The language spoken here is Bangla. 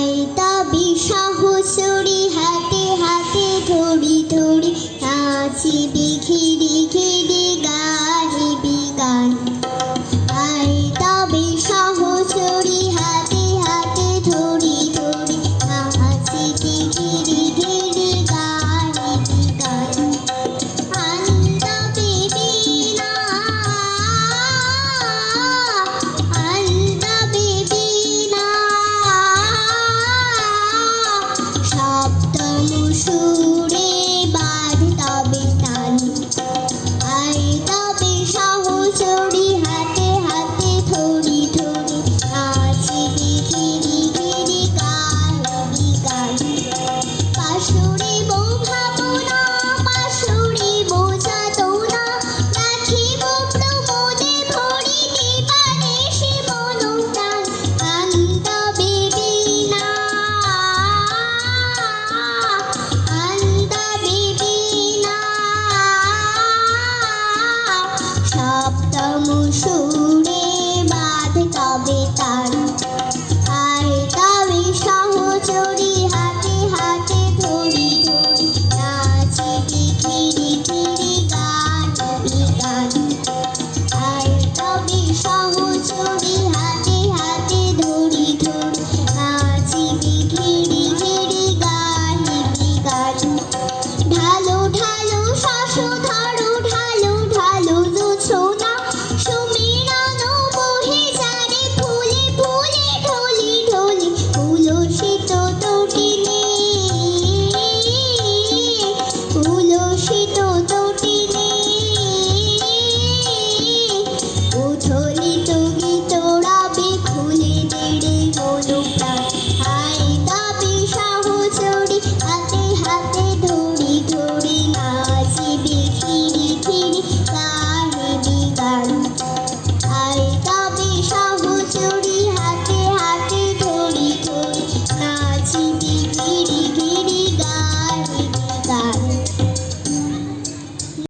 নাই তবে হাতে হাতে ধরি ধরি নাচি দেখি দেখি food. সুরে বাঁধ তবে তার। আর তবে সহচরি হাতে হাতে ধরি ধরি নাচে খিরি খিরি গান গান। আর তবে সহচরি হাতে ঢাল You.